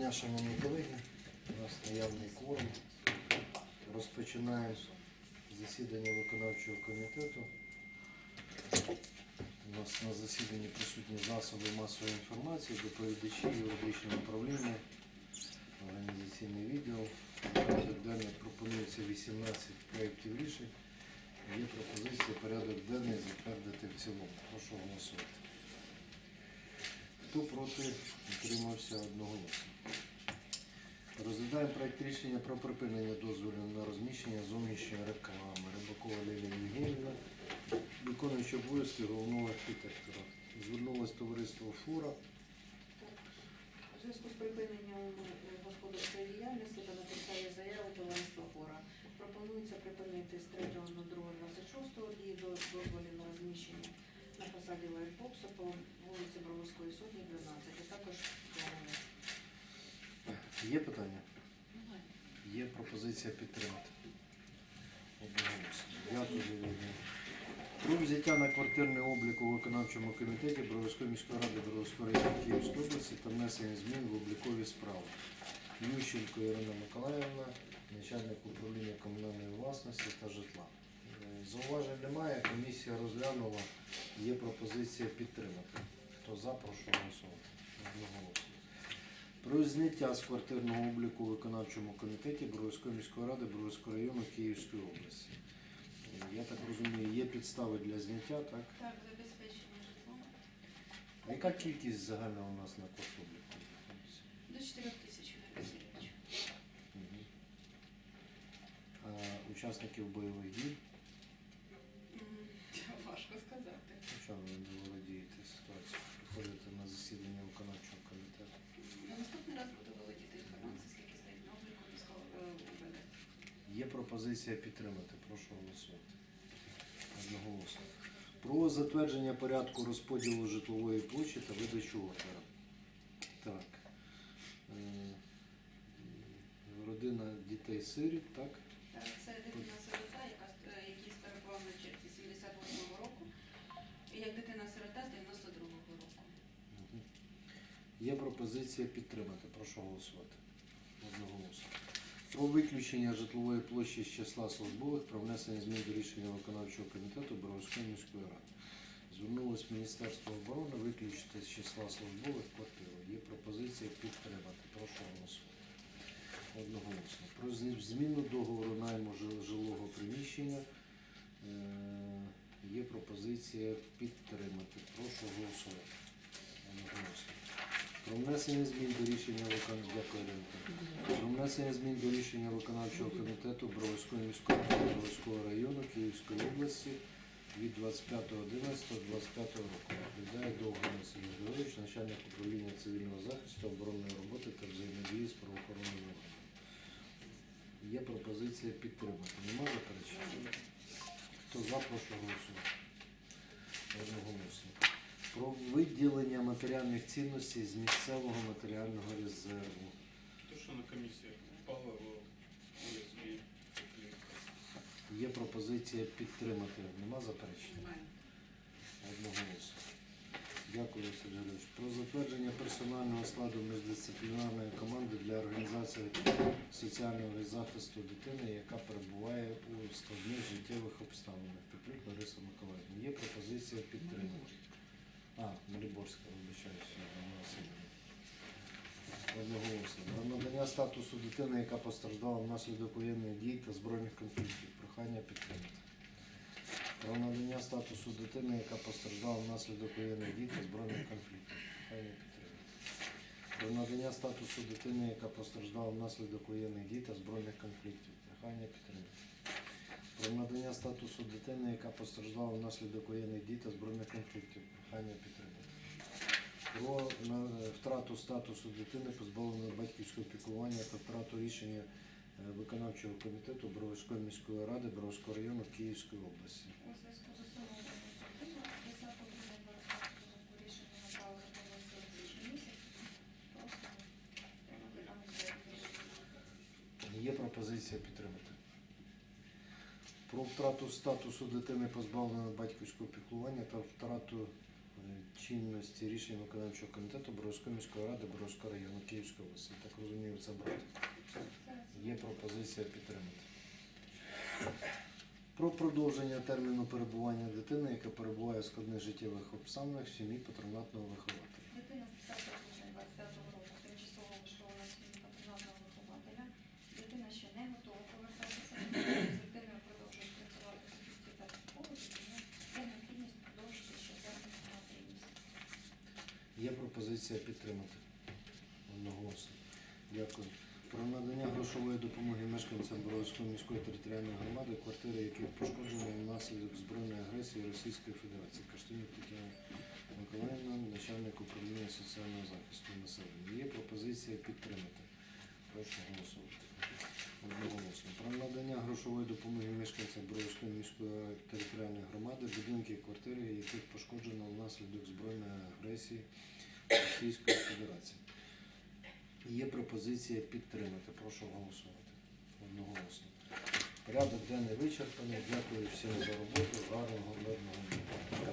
дня, шановні колеги. У нас наявний кворум. Розпочинаємо засідання виконавчого комітету. У нас на засіданні присутні засоби масової інформації, доповідачі, юридичне управління, організаційний відділ. Порядок пропонується 18 проєктів рішень. Є пропозиція порядок денний затвердити в цілому. Прошу голосувати. Хто проти, утримався одноголосно. Розглядаємо проект рішення про припинення дозволу на розміщення зовнішньої реклами. Рибакова Лілія Євгенівна, виконуючи обов'язки головного архітектора. Звернулось товариство Фура. У зв'язку з припиненням господарської діяльності та написання заяви товариства Фора пропонується припинити з 3.02.26 дії до дозволів на розміщення на фасаді Лайфбоксу по вулиці Броварської сотні, 12, а також планове. Є питання? Є пропозиція підтримати. Одноголосно. Дякую, Про взяття на квартирний облік у виконавчому комітеті Броварської міської ради Броварської району Київської області та внесення змін в облікові справи. Ющенко Ірина Миколаївна, начальник управління комунальної власності та житла. Е, Зауважень немає, комісія розглянула, є пропозиція підтримати. За, прошу голосувати. Одноголосно. Про зняття з квартирного обліку у виконавчому комітеті Броварської міської ради Броварського району Київської області. Я так розумію, є підстави для зняття, так? Так, забезпечення житлом А яка кількість загальна у нас на квартобліку? до 4 тисяч. Мгм. А учасників бойових дій? Важко сказати. Чому ви не володієте ситуацією? Засідання виконавчого комітету. На наступний раз буду володіти інформацією, скільки стоїть на обліку військового УБД. Є пропозиція підтримати. Прошу голосувати. Одноголосно. Про затвердження порядку розподілу житлової площі та видачу ордера. Так. Е, Родина дітей сиріт, так? Є пропозиція підтримати. Прошу голосувати. Одноголосно. Про виключення житлової площі з числа службових про внесення змін до рішення виконавчого комітету Боровської міської ради. Звернулось Міністерство оборони виключити з числа службових квартиру. Є пропозиція підтримати. Прошу голосувати. Одноголосно. Про зміну договору найму жи- жилого приміщення. Е, Є пропозиція підтримати. Прошу голосувати. Одноголосно. Про внесення змін до рішення виконавчого внесення змін до рішення виконавчого комітету Броварської міської ради району Київської області від 25.11.25 року. Відповідає Довгий Василь Григорович, начальник управління цивільного захисту, оборонної роботи та взаємодії з правоохоронними органами. Є пропозиція підтримати. Нема заперечень? Хто за, прошу голосувати. Про виділення матеріальних цінностей з місцевого матеріального резерву. То, що на комісіях впало в ОСБ. Є пропозиція підтримати. Нема заперечень? Немає. Одноголосно. Дякую, Василь Григорович. Про затвердження персонального складу міждисциплінарної команди для організації соціального захисту дитини, яка перебуває у складних життєвих обставинах. Петлюк Лариса Миколаївна. Є пропозиція підтримати. А, Маріборська, вибачаюся. Одноголосно. Про надання статусу дитини, яка постраждала внаслідок воєнних дій та збройних конфліктів. Прохання підтримати. Про надання статусу дитини, яка постраждала внаслідок воєнних дій та збройних конфліктів. Прохання підтримати. Про надання статусу дитини, яка постраждала внаслідок воєнних дій та збройних конфліктів. Прохання підтримати. Про надання статусу дитини, яка постраждала внаслідок воєнних дій та збройних конфліктів. Прохання підтримати. Про втрату статусу дитини, позбавленої батьківського піклування та втрату рішення е, виконавчого комітету Броварської міської ради Броварського району Київської області. У зв'язку з установленням дитини 10 грудня 25 року рішення направили місяць. Просимо приймати нам рішення. Є пропозиція підтримати. Про втрату статусу дитини, позбавленої батьківського піклування та втрату чинності рішень виконавчого комітету Боровської міської ради Боровського району Київської області. Так розумію, це брати. Є пропозиція підтримати. Про продовження терміну перебування дитини, яка перебуває в складних життєвих обставинах в сім'ї патронатного вихователя. Дитина з 25 року Є пропозиція підтримати. Одноголосно. Дякую. Про надання грошової допомоги мешканцям Боровської міської територіальної громади, квартири, яких пошкоджені внаслідок збройної агресії Російської Федерації. Каштанів Тетяна Миколаївна, начальник управління соціального захисту населення. Є пропозиція підтримати. Прошу голосувати. Одноголосно. Про надання грошової допомоги мешканцям Бровської міської територіальної громади, будинки і квартири, яких пошкоджено внаслідок збройної агресії Російської Федерації. Є пропозиція підтримати. Прошу голосувати. Одноголосно. Порядок денний вичерпаний. Дякую всім за роботу. Гарного мирного дня.